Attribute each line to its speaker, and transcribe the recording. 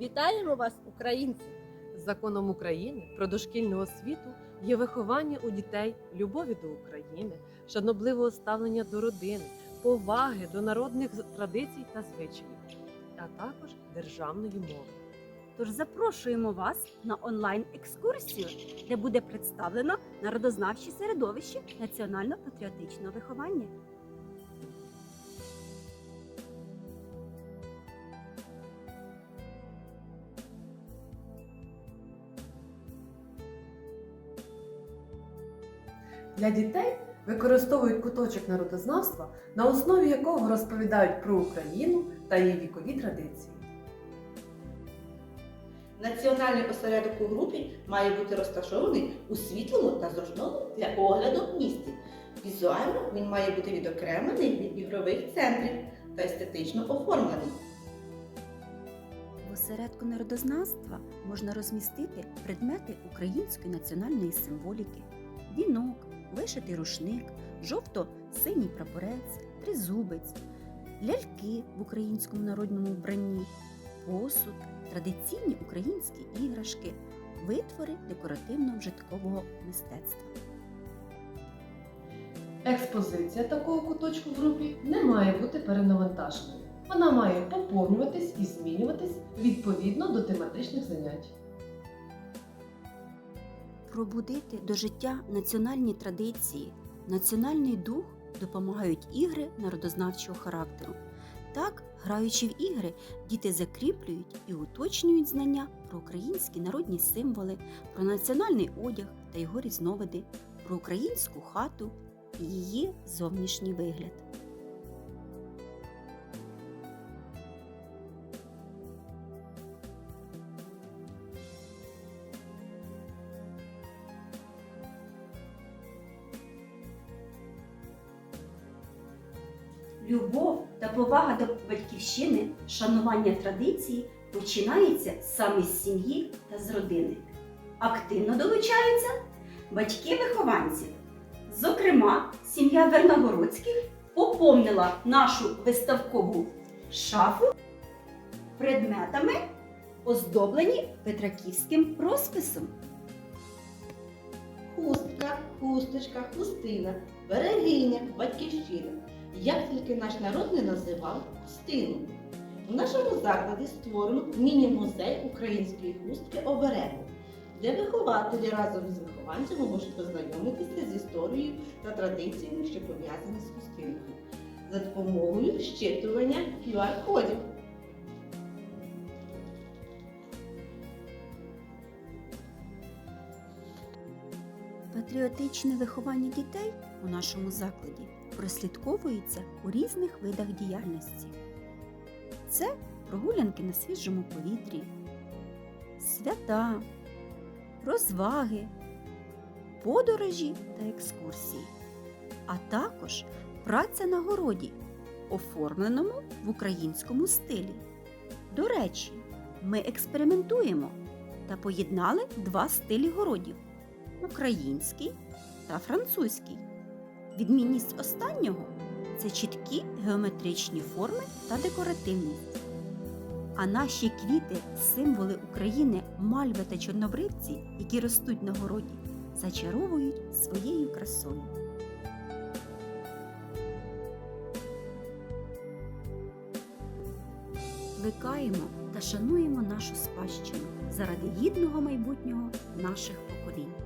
Speaker 1: Вітаємо вас, українці!
Speaker 2: Законом України про дошкільну освіту є виховання у дітей любові до України, шанобливого ставлення до родини, поваги до народних традицій та звичаїв, а також державної мови.
Speaker 3: Тож запрошуємо вас на онлайн-екскурсію, де буде представлено народознавче середовище національно-патріотичного виховання.
Speaker 2: Для дітей використовують куточок народознавства, на основі якого розповідають про Україну та її вікові традиції.
Speaker 4: Національний осередок у групі має бути розташований у світлому та зручному для огляду місці. Візуально він має бути відокремлений від ігрових центрів та естетично оформлений.
Speaker 3: В осередку народознавства можна розмістити предмети української національної символіки: вінок, вишитий рушник, жовто-синій прапорець, тризубець, ляльки в українському народному вбранні, посуд, традиційні українські іграшки, витвори декоративно-вжиткового мистецтва.
Speaker 2: Експозиція такого куточку в групі не має бути перенавантаженою. Вона має поповнюватись і змінюватись відповідно до тематичних занять.
Speaker 3: Пробудити до життя національні традиції, національний дух допомагають ігри народознавчого характеру. Так, граючи в ігри, діти закріплюють і уточнюють знання про українські народні символи, про національний одяг та його різновиди, про українську хату і її зовнішній вигляд. Любов та повага до батьківщини, шанування традицій починається саме з сім'ї та з родини. Активно долучаються батьки вихованців. Зокрема, сім'я Верногородських поповнила нашу виставкову шафу предметами, оздоблені петраківським розписом.
Speaker 4: Хустка, хусточка, хустина, берегиня, батьківщина. Як тільки наш народ не називав хустину. У нашому закладі створено міні-музей української хустки оберегу, де вихователі разом з вихованцями можуть познайомитися з історією та традиціями, що пов'язані з хустинкою, за допомогою щитування QR-кодів.
Speaker 3: Патріотичне виховання дітей у нашому закладі прослідковується у різних видах діяльності. Це прогулянки на свіжому повітрі, свята, розваги, подорожі та екскурсії, а також праця на городі, оформленому в українському стилі. До речі, ми експериментуємо та поєднали два стилі городів український та французький. Відмінність останнього це чіткі геометричні форми та декоративність. А наші квіти, символи України, мальви та чорнобривці, які ростуть на городі, зачаровують своєю красою. Плекаємо та шануємо нашу спадщину заради гідного майбутнього наших поколінь.